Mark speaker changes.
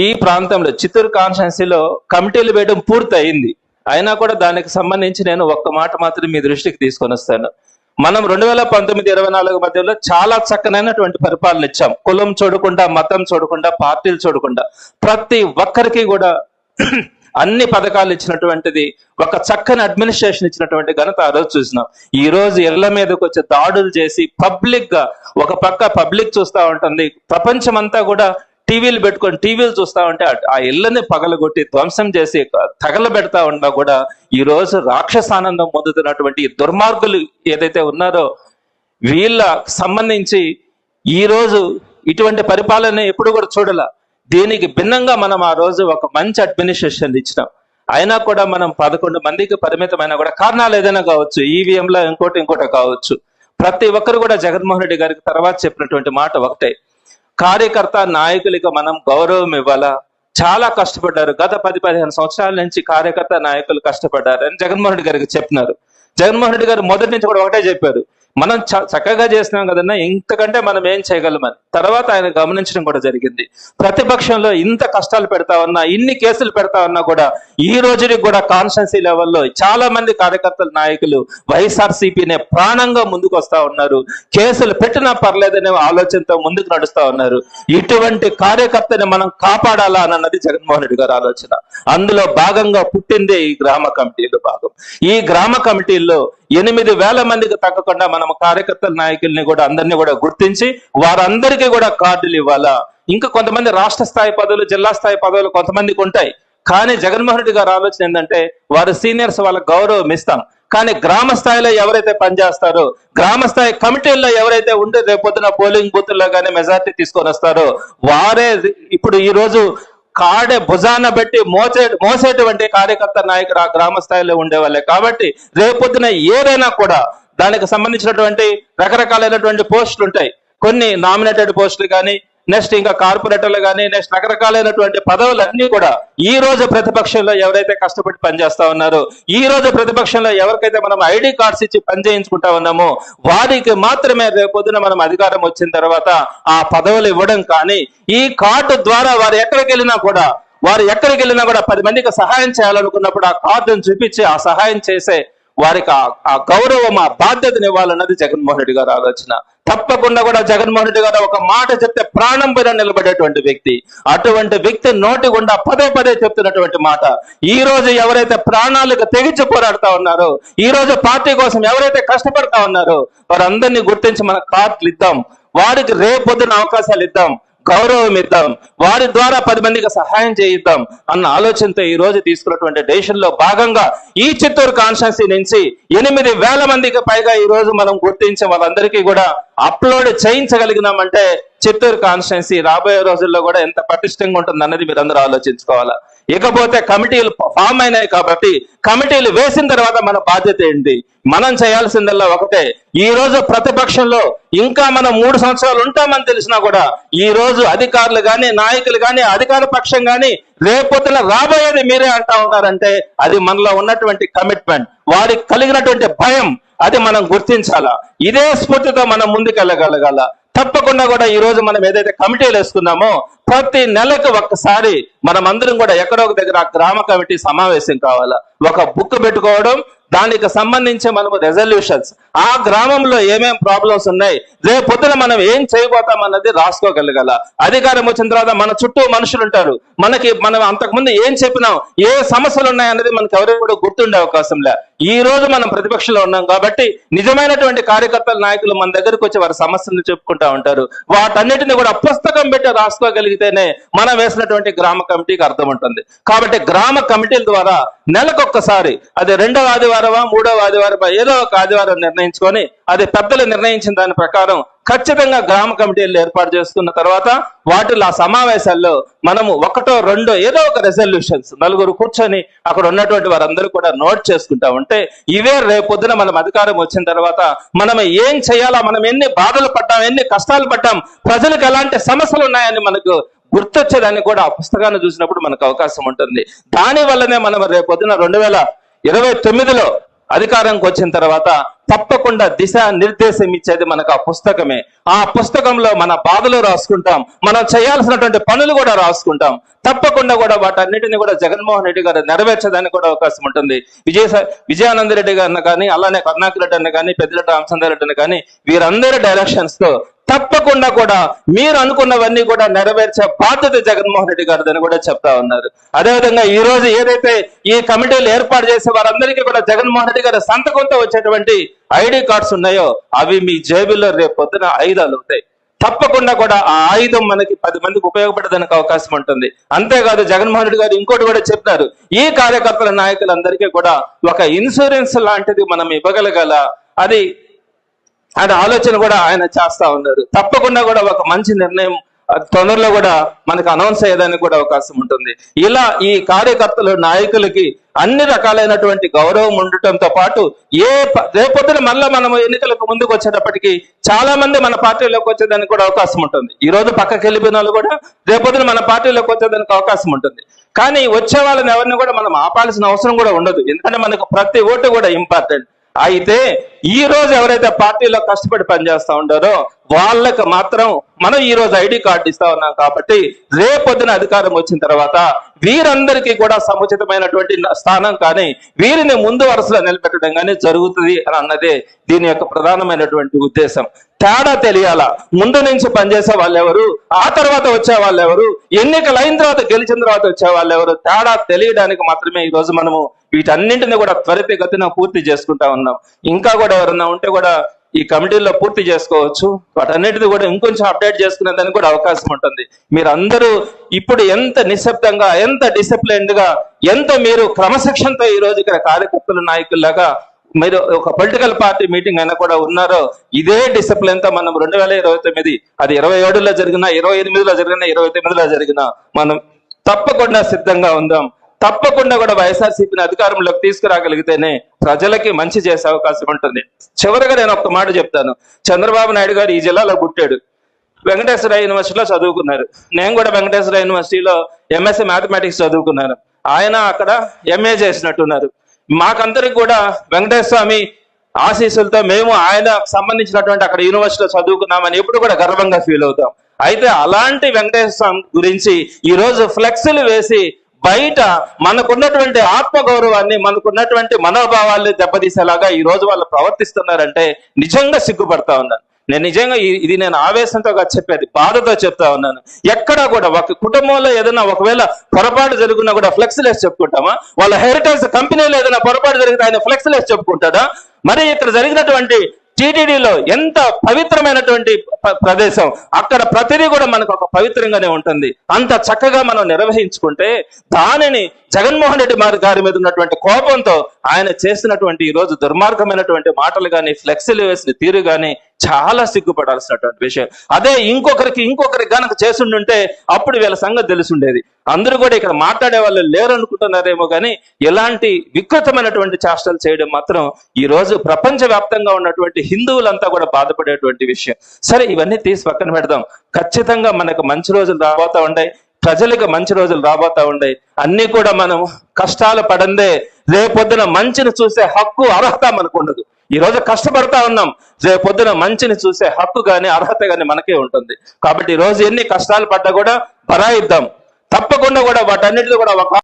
Speaker 1: ఈ ప్రాంతంలో చిత్తూరు కాన్స్టిట్యున్సీలో కమిటీలు వేయడం పూర్తి అయింది అయినా కూడా దానికి సంబంధించి నేను ఒక్క మాట మాత్రం మీ దృష్టికి తీసుకొని వస్తాను. మనం రెండు వేల పంతొమ్మిది ఇరవై నాలుగు మధ్యలో చాలా చక్కనైనటువంటి పరిపాలన ఇచ్చాం. కులం చూడకుండా మతం చూడకుండా పార్టీలు చూడకుండా. ప్రతి ఒక్కరికి కూడా అన్ని పథకాలు ఇచ్చినటువంటిది ఒక చక్కని అడ్మినిస్ట్రేషన్ ఇచ్చినటువంటి ఘనత ఆ రోజు చూసినాం. ఈ రోజు ఇళ్ళ మీదకి వచ్చి దాడులు చేసి పబ్లిక్గా ఒక పక్క పబ్లిక్ చూస్తా ఉంటుంది. ప్రపంచమంతా కూడా టీవీలు పెట్టుకొని టీవీలు చూస్తా ఉంటే ఆ- ఇళ్ళని పగలగొట్టి ధ్వంసం చేసి తగలబెడతా ఉన్నా కూడా ఈ రోజు రాక్షసానందం పొందుతున్నటువంటి ఈ దుర్మార్గులు ఏదైతే ఉన్నారో వీళ్ళ సంబంధించి ఈ రోజు ఇటువంటి పరిపాలన ఎప్పుడు కూడా చూడాల. దీనికి భిన్నంగా మనం ఆ రోజు ఒక మంచి అడ్మినిస్ట్రేషన్ ఇచ్చినాం. అయినా కూడా మనం పదకొండు మందికి పరిమితమైన కూడా కారణాలు ఏదైనా కావచ్చు ఈవీఎంలో ఇంకోటి ఇంకోటి కావచ్చు. ప్రతి ఒక్కరు కూడా జగన్మోహన్ రెడ్డి గారికి తర్వాత చెప్పినటువంటి మాట ఒకటే. కార్యకర్త నాయకులకి మనం గౌరవం ఇవ్వాలా? చాలా కష్టపడ్డారు. గత పది పదిహేను సంవత్సరాల నుంచి కార్యకర్త నాయకులు కష్టపడ్డారు అని జగన్మోహన్ రెడ్డి గారికి చెప్పినారు. జగన్మోహన్ రెడ్డి గారు మొదటి నుంచి కూడా ఒకటే చెప్పారు. మనం చ- చక్కగా చేసినాం కదన్నా ఇంతకంటే మనం ఏం చేయగలమని తర్వాత ఆయన గమనించడం కూడా జరిగింది. ప్రతిపక్షంలో ఇంత కష్టాలు పెడతా ఉన్నా ఇన్ని కేసులు పెడతా ఉన్నా కూడా ఈ రోజుకి కూడా కాన్స్టెన్సీ లెవెల్లో చాలా మంది కార్యకర్తల నాయకులు వైఎస్ఆర్సీపీనే ప్రాణంగా ముందుకు వస్తా ఉన్నారు. కేసులు పెట్టినా పర్లేదనే ఆలోచనతో ముందుకు నడుస్తా ఉన్నారు. ఇటువంటి కార్యకర్తని మనం కాపాడాలా అన్నది జగన్మోహన్ రెడ్డి గారి ఆలోచన. అందులో భాగంగా పుట్టిందే ఈ గ్రామ కమిటీలో భాగం. ఈ గ్రామ కమిటీల్లో ఎనిమిది వేల మందికి తగ్గకుండా మనం కార్యకర్తల నాయకుల్ని కూడా అందరినీ కూడా గుర్తించి వారందరికీ కూడా కార్డులు ఇవ్వాలా? ఇంకా కొంతమంది రాష్ట్ర స్థాయి పదవులు జిల్లా స్థాయి పదవులు కొంతమందికి ఉంటాయి. కానీ జగన్మోహన్ రెడ్డి గారు ఆలోచన ఏంటంటే వారు సీనియర్స్ వాళ్ళ గౌరవం ఇస్తాం. కానీ గ్రామ స్థాయిలో ఎవరైతే పనిచేస్తారో గ్రామ స్థాయి కమిటీల్లో ఎవరైతే ఉండే రేపొద్దున పోలింగ్ బూత్ల్లో కానీ మెజార్టీ తీసుకొని వస్తారో వారే ఇప్పుడు ఈ రోజు కాడే భుజాన పెట్టి మోసే మోసేటువంటి కార్యకర్త నాయకుడు ఆ గ్రామ స్థాయిలో ఉండేవాళ్ళే కాబట్టి రేపొద్దున ఏదైనా కూడా దానికి సంబంధించినటువంటి రకరకాలైనటువంటి పోస్టులు ఉంటాయి. కొన్ని నామినేటెడ్ పోస్టులు కానీ నెక్స్ట్ ఇంకా కార్పొరేటర్లు కానీ నెక్స్ట్ రకరకాలైనటువంటి పదవులన్నీ కూడా ఈ రోజు ప్రతిపక్షంలో ఎవరైతే కష్టపడి పనిచేస్తా ఉన్నారో ఈ రోజు ప్రతిపక్షంలో ఎవరికైతే మనం ఐడి కార్డ్స్ ఇచ్చి పనిచేయించుకుంటా ఉన్నామో వారికి మాత్రమే రేపొద్దున మనం అధికారం వచ్చిన తర్వాత ఆ పదవులు ఇవ్వడం కానీ ఈ కార్డు ద్వారా వారు ఎక్కడికి వెళ్ళినా కూడా వారు ఎక్కడికి వెళ్ళినా కూడా పది మందికి సహాయం చేయాలనుకున్నప్పుడు ఆ కార్డును చూపించి ఆ సహాయం చేసే వారికి ఆ- గౌరవం ఆ బాధ్యతను ఇవ్వాలన్నది జగన్మోహన్ రెడ్డి గారు ఆలోచన. తప్పకుండా కూడా జగన్మోహన్ రెడ్డి గారు ఒక మాట చెప్తే ప్రాణం పైన నిలబడేటువంటి వ్యక్తి. అటువంటి వ్యక్తి నోటి గుండా పదే పదే చెప్తున్నటువంటి మాట. ఈ రోజు ఎవరైతే ప్రాణాలకు తెగించి పోరాడుతా ఉన్నారో ఈ రోజు పార్టీ కోసం ఎవరైతే కష్టపడతా ఉన్నారో వారందరినీ గుర్తించి మన కార్ట్లు ఇద్దాం. వారికి రేపొద్దున అవకాశాలు ఇద్దాం. గౌరవం ఇద్దాం వారి ద్వారా పది మందికి సహాయం చేయిద్దాం అన్న ఆలోచనతో ఈ రోజు తీసుకున్నటువంటి డెసిషన్లో భాగంగా ఈ చిత్తూరు కాన్స్టిట్యున్సీ నుంచి ఎనిమిది వేల మందికి పైగా ఈ రోజు మనం గుర్తించి వాళ్ళందరికీ కూడా అప్లోడ్ చేయించగలిగినామంటే చిత్తూరు కాన్స్టిట్యున్సీ రాబోయే రోజుల్లో కూడా ఎంత పటిష్టంగా ఉంటుంది అన్నది మీరందరూ ఆలోచించుకోవాలా. ఇకపోతే కమిటీలు ఫామ్ అయినాయి కాబట్టి కమిటీలు వేసిన తర్వాత మన బాధ్యత ఏంటి? మనం చేయాల్సిందల్లా ఒకటే. ఈ రోజు ప్రతిపక్షంలో ఇంకా మనం మూడు సంవత్సరాలు ఉంటామని తెలిసినా కూడా ఈ రోజు అధికారులు కానీ నాయకులు గాని అధికార పక్షం కానీ రేపొద్దున రాబోయేది మీరే అంటా ఉన్నారంటే అది మనలో ఉన్నటువంటి కమిట్మెంట్. వారికి కలిగినటువంటి భయం అది మనం గుర్తించాలా? ఇదే స్ఫూర్తితో మనం ముందుకెళ్ళగలగాల? తప్పకుండా కూడా ఈ రోజు మనం ఏదైతే కమిటీలు వేసుకున్నామో ప్రతి నెలకు ఒక్కసారి మనం అందరం కూడా ఎక్కడో ఒక దగ్గర గ్రామ కమిటీ సమావేశం కావాలా? ఒక బుక్ పెట్టుకోవడం దానికి సంబంధించి మనము రెజల్యూషన్స్ ఆ గ్రామంలో ఏమేం ప్రాబ్లమ్స్ ఉన్నాయి? రేపు పొద్దున మనం ఏం చేయబోతాం అన్నది రాసుకోగలగాల. అధికారం వచ్చిన తర్వాత మన చుట్టూ మనుషులు ఉంటారు. మనకి మనం అంతకుముందు ఏం చెప్పినాం? ఏ సమస్యలు ఉన్నాయన్నది మనకి ఎవరికి కూడా గుర్తుండే అవకాశం లే. ఈ రోజు మనం ప్రతిపక్షంలో ఉన్నాం కాబట్టి నిజమైనటువంటి కార్యకర్తల నాయకులు మన దగ్గరకు వచ్చి వారి సమస్యలను చెప్పుకుంటా ఉంటారు. వాటన్నిటిని కూడా పుస్తకం పెట్టి రాసుకోగలిగితేనే మనం వేసినటువంటి గ్రామ కమిటీకి అర్థం ఉంటుంది. కాబట్టి గ్రామ కమిటీల ద్వారా నెలకొక్కసారి అది రెండవ ఆదివారమా మూడవ ఆదివారమా ఏదో ఒక ఆదివారం నిర్ణయం నిర్ణయించుకొని అది పెద్దలు నిర్ణయించిన దాని ప్రకారం ఖచ్చితంగా గ్రామ కమిటీలు ఏర్పాటు చేసుకున్న తర్వాత వాటిలో ఆ సమావేశాల్లో మనము ఒకటో రెండో ఏదో ఒక రెజల్యూషన్స్ నలుగురు కూర్చొని అక్కడ ఉన్నటువంటి వారందరూ కూడా నోట్ చేసుకుంటా ఉంటే ఇవే రేపొద్దున మనం అధికారం వచ్చిన తర్వాత మనం ఏం చేయాలా మనం ఎన్ని బాధలు పడ్డాం ఎన్ని కష్టాలు పడ్డాం ప్రజలకు ఎలాంటి సమస్యలు ఉన్నాయని మనకు గుర్తొచ్చేదాన్ని కూడా ఆ పుస్తకాన్ని చూసినప్పుడు మనకు అవకాశం ఉంటుంది. దాని వల్లనే మనం రేపొద్దున రెండు వేల ఇరవై తొమ్మిదిలో అధికారంకి వచ్చిన తర్వాత తప్పకుండా దిశ నిర్దేశం ఇచ్చేది మనకు ఆ పుస్తకమే. ఆ పుస్తకంలో మన బాధలు రాసుకుంటాం. మనం చేయాల్సినటువంటి పనులు కూడా రాసుకుంటాం. తప్పకుండా కూడా వాటన్నిటిని కూడా జగన్మోహన్ రెడ్డి గారు నెరవేర్చడానికి కూడా అవకాశం ఉంటుంది. విజయ విజయానంద రెడ్డి గారిని కానీ అలానే కరుణాకర్ రెడ్డి అని కానీ పెద్దిరెడ్డి రామచంద్ర రెడ్డిని కానీ వీరందరి డైరెక్షన్స్తో తప్పకుండా కూడా మీరు అనుకున్నవన్నీ కూడా నెరవేర్చే బాధ్యత జగన్మోహన్ రెడ్డి గారిదని కూడా చెప్తా ఉన్నారు. అదేవిధంగా ఈ రోజు ఏదైతే ఈ కమిటీలు ఏర్పాటు చేసే వారందరికీ కూడా జగన్మోహన్ రెడ్డి గారి సంతకంతో వచ్చేటువంటి ఐడి కార్డ్స్ ఉన్నాయో అవి మీ జేబుల్లో రేపు పొద్దున ఆయుధాలు అవుతాయి. తప్పకుండా కూడా ఆ ఆయుధం మనకి పది మందికి ఉపయోగపడడానికి అవకాశం ఉంటుంది. అంతేకాదు జగన్మోహన్ రెడ్డి గారు ఇంకోటి కూడా చెప్తారు ఈ కార్యకర్తల నాయకులందరికీ కూడా ఒక ఇన్సూరెన్స్ లాంటిది మనం ఇవ్వగలగల. అది అది ఆలోచన కూడా ఆయన చేస్తా ఉన్నారు. తప్పకుండా కూడా ఒక మంచి నిర్ణయం తొందరలో కూడా మనకు అనౌన్స్ అయ్యేదానికి కూడా అవకాశం ఉంటుంది. ఇలా ఈ కార్యకర్తలు నాయకులకి అన్ని రకాలైనటువంటి గౌరవం ఉండటంతో పాటు ఏ రేపొద్దున మళ్ళీ మనం ఎన్నికలకు ముందుకు వచ్చేటప్పటికి చాలా మంది మన పార్టీలోకి వచ్చేదానికి కూడా అవకాశం ఉంటుంది. ఈ రోజు పక్కకి వెళ్ళిపోయిన వాళ్ళు కూడా రేపొద్దున మన పార్టీలోకి వచ్చేదానికి అవకాశం ఉంటుంది. కానీ వచ్చే వాళ్ళని ఎవరిని కూడా మనం ఆపాల్సిన అవసరం కూడా ఉండదు. ఎందుకంటే మనకు ప్రతి ఓటు కూడా ఇంపార్టెంట్ అయితే ఈ రోజు ఎవరైతే పార్టీలో కష్టపడి పనిచేస్తా ఉంటారో వాళ్ళకి మాత్రం మనం ఈ రోజు ఐడి కార్డు ఇస్తా ఉన్నాం కాబట్టి రేపొద్దున అధికారం వచ్చిన తర్వాత వీరందరికీ కూడా సముచితమైనటువంటి స్థానం కానీ వీరిని ముందు వరుసలో నిలబెట్టడం కానీ జరుగుతుంది అని అన్నదే దీని యొక్క ప్రధానమైనటువంటి ఉద్దేశం. తేడా తెలియాలా? ముందు నుంచి పనిచేసే వాళ్ళు ఎవరు ఆ తర్వాత వచ్చే వాళ్ళు ఎవరు ఎన్నికలు అయిన తర్వాత గెలిచిన తర్వాత వచ్చే వాళ్ళు ఎవరు తేడా తెలియడానికి మాత్రమే ఈ రోజు మనము వీటన్నింటిని కూడా త్వరితగతిన పూర్తి చేసుకుంటా ఉన్నాం. ఇంకా కూడా ఎవరన్నా ఉంటే కూడా ఈ కమిటీలో పూర్తి చేసుకోవచ్చు. వాటన్నిటిని కూడా ఇంకొంచెం అప్డేట్ చేసుకునే దానికి కూడా అవకాశం ఉంటుంది. మీరు అందరూ ఇప్పుడు ఎంత నిశ్శబ్దంగా ఎంత డిసిప్లైన్డ్గా ఎంత మీరు క్రమశిక్షణతో ఈ రోజు ఇక్కడ కార్యకర్తలు నాయకుల్లాగా మీరు ఒక పొలిటికల్ పార్టీ మీటింగ్ అయినా కూడా ఉన్నారో ఇదే డిసిప్లిన్తో మనం రెండు వేల ఇరవై తొమ్మిది అది ఇరవై ఏడులో జరిగిన ఇరవై ఎనిమిదిలో జరిగిన ఇరవై తొమ్మిదిలో జరిగిన మనం తప్పకుండా సిద్ధంగా ఉందాం. తప్పకుండా కూడా వైఎస్ఆర్సీపీని అధికారంలోకి తీసుకురాగలిగితేనే ప్రజలకి మంచి చేసే అవకాశం ఉంటుంది. చివరిగా నేను ఒక మాట చెప్తాను. చంద్రబాబు నాయుడు గారు ఈ జిల్లాలో పుట్టాడు. వెంకటేశ్వర యూనివర్సిటీలో చదువుకున్నారు. నేను కూడా వెంకటేశ్వర యూనివర్సిటీలో ఎంఎస్సీ మ్యాథమెటిక్స్ చదువుకున్నాను. ఆయన అక్కడ ఎంఏ చేసినట్టున్నారు. మాకందరికి కూడా వెంకటేశ్వర స్వామి ఆశీస్సులతో మేము ఆయన సంబంధించినటువంటి అక్కడ యూనివర్సిటీలో చదువుకున్నామని ఎప్పుడు కూడా గర్వంగా ఫీల్ అవుతాం. అయితే అలాంటి వెంకటేశ్వర స్వామి గురించి ఈరోజు ఫ్లెక్స్లు వేసి బయట మనకున్నటువంటి ఆత్మగౌరవాన్ని మనకున్నటువంటి మనోభావాల్ని దెబ్బతీసేలాగా ఈ రోజు వాళ్ళు ప్రవర్తిస్తున్నారంటే నిజంగా సిగ్గుపడతా ఉన్నాను. నేను నిజంగా ఇది నేను ఆవేశంతో చెప్పేది బాధతో చెప్తా ఉన్నాను. ఎక్కడా కూడా ఒక కుటుంబంలో ఏదైనా ఒకవేళ పొరపాటు జరుగున్నా కూడా ఫ్లెక్స్ లెస్ చెప్పుకుంటామా? వాళ్ళ హెరిటేజ్ కంపెనీలో ఏదైనా పొరపాటు జరిగితే ఆయన ఫ్లెక్స్ లెస్ చెప్పుకుంటాడా? మరి ఇక్కడ జరిగినటువంటి టీటీడీలో ఎంత పవిత్రమైనటువంటి ప్రదేశం అక్కడ ప్రతిదీ కూడా మనకు ఒక పవిత్రంగానే ఉంటుంది. అంత చక్కగా మనం నిర్వహించుకుంటే దానిని జగన్మోహన్ రెడ్డి మారి గారి మీద ఉన్నటువంటి కోపంతో ఆయన చేసినటువంటి ఈ రోజు దుర్మార్గమైనటువంటి మాటలు కానీ ఫ్లెక్సీలు వేసిన తీరు కానీ చాలా సిగ్గుపడాల్సినటువంటి విషయం. అదే ఇంకొకరికి ఇంకొకరికి గనక చేసుండుంటే అప్పుడు వీళ్ళ సంగతి తెలిసుండేది. అందరూ కూడా ఇక్కడ మాట్లాడే వాళ్ళు లేరు అనుకుంటున్నారేమో కానీ ఎలాంటి వికృతమైనటువంటి చేష్టలు చేయడం మాత్రం ఈ రోజు ప్రపంచ వ్యాప్తంగా ఉన్నటువంటి హిందువులంతా కూడా బాధపడేటువంటి విషయం. సరే ఇవన్నీ తీసి పక్కన పెడదాం. ఖచ్చితంగా మనకు మంచి రోజులు రాబోతా ఉన్నాయి ప్రజలకు మంచి రోజులు రాబోతా ఉన్నాయి అన్ని కూడా మనం కష్టాలు పడందే రేపొద్దున మంచిని చూసే హక్కు అర్హత మనకు ఉండదు. ఈ రోజు కష్టపడతా ఉన్నాం. రేపు పొద్దున మంచిని చూసే హక్కు కానీ అర్హత కానీ మనకే ఉంటుంది. కాబట్టి ఈ రోజు ఎన్ని కష్టాలు పడ్డా కూడా బరాయిద్దాం. తప్పకుండా కూడా వాటన్నిటిలో కూడా ఒక